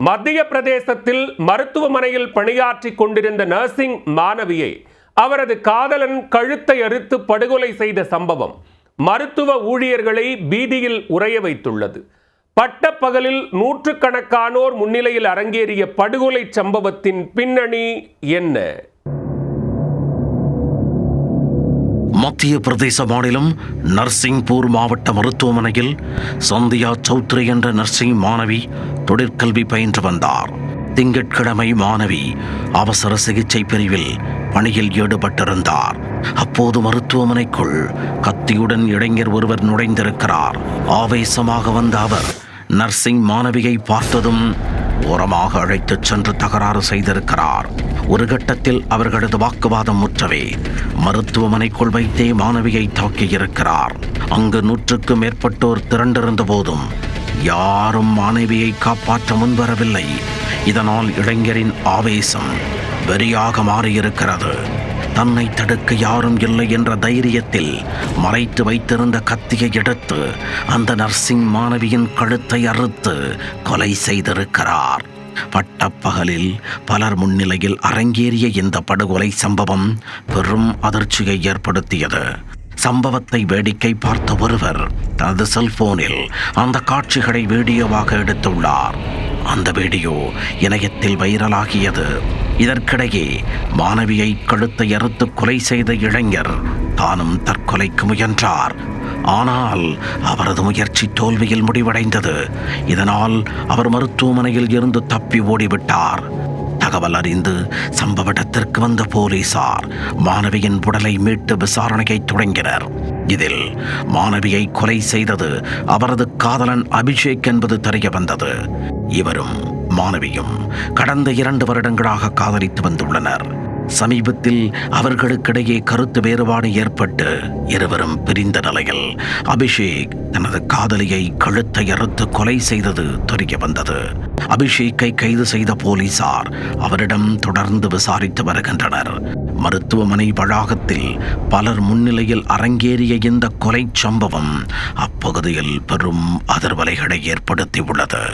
மத்திய பிரதேசத்தில் மருத்துவமனையில் பணியாற்றி கொண்டிருந்த நர்சிங் மாணவியை அவரது காதலன் கழுத்தை அறுத்து படுகொலை செய்த சம்பவம் மருத்துவ ஊழியர்களை பீதியில் உறைய வைத்துள்ளது. பட்டப்பகலில் நூற்றுக்கணக்கானோர் முன்னிலையில் அரங்கேறிய படுகொலை சம்பவத்தின் பின்னணி என்ன? மத்திய பிரதேச மாநிலம் நர்சிங்பூர் மாவட்ட மருத்துவமனையில் சந்தியா சௌத்ரி என்ற நர்சிங் மாணவி தொழிற்கல்வி பயின்று வந்தார். திங்கட்கிழமை மாணவி அவசர சிகிச்சை பிரிவில் பணியில் ஈடுபட்டிருந்தார். அப்போது மருத்துவமனைக்குள் கத்தியுடன் இளைஞர் ஒருவர் நுழைந்திருக்கிறார். ஆவேசமாக வந்த அவர் நர்சிங் மாணவியை பார்த்ததும் ஓரமாக அழைத்துச் சென்று தகராறு செய்திருக்கிறார். ஒரு கட்டத்தில் அவர்களது வாக்குவாதம் முற்றவே மருத்துவமனைக்குள் வைத்தே மாணவியை தாக்கியிருக்கிறார். அங்கு நூற்றுக்கும் மேற்பட்டோர் திரண்டிருந்த போதும் யாரும் மாணவியை காப்பாற்ற முன்வரவில்லை. இதனால் இளைஞரின் ஆவேசம் வெறியாக மாறியிருக்கிறது. தன்னை தடுக்க யாரும் இல்லை என்ற தைரியத்தில் மறைத்து வைத்திருந்த கத்தியை எடுத்து அந்த நர்சிங் மாணவியின் கழுத்தை அறுத்து கொலை செய்திருக்கிறார். பட்டப்பகலில் பலர் முன்னிலையில் அரங்கேறிய இந்த படுகொலை சம்பவம் பெரும் அதிர்ச்சியை ஏற்படுத்தியது. சம்பவத்தை வேடிக்கை பார்த்த ஒருவர் தனது செல்போனில் அந்த காட்சிகளை வீடியோவாக எடுத்துள்ளார். அந்த வீடியோ இணையத்தில் வைரலாகியது. இதற்கிடையே மாணவியை கழுத்தை அறுத்து கொலை செய்த இளைஞர் தானும் தற்கொலைக்கு முயன்றார். ஆனால் அவரது முயற்சி தோல்வியில் முடிவடைந்தது. இதனால் அவர் மருத்துவமனையில் இருந்து தப்பி ஓடிவிட்டார். தகவல் அறிந்து சம்பவ இடத்திற்கு வந்த போலீசார் மாணவியின் உடலை மீட்டு விசாரணையை தொடங்கினர். இதில் மாணவியை கொலை செய்தது அவரது காதலன் அபிஷேக் என்பது தெரிய வந்தது. இவரும் மாணவியும் கடந்த இரண்டு வருடங்களாக காதலித்து வந்துள்ளனர். சமீபத்தில் அவர்களுக்கிடையே கருத்து வேறுபாடு ஏற்பட்டு இருவரும் பிரிந்த நிலையில் அபிஷேக் தனது காதலியை கழுத்தை அறுத்து கொலை செய்தது தெரிய வந்தது. அபிஷேக்கை கைது செய்த போலீசார் அவரிடம் தொடர்ந்து விசாரித்து வருகின்றனர். மருத்துவமனை வளாகத்தில் பலர் முன்னிலையில் அரங்கேறிய இந்த கொலை சம்பவம் அப்பகுதியில் பெரும் அதிர்வலைகளை ஏற்படுத்தியுள்ளது.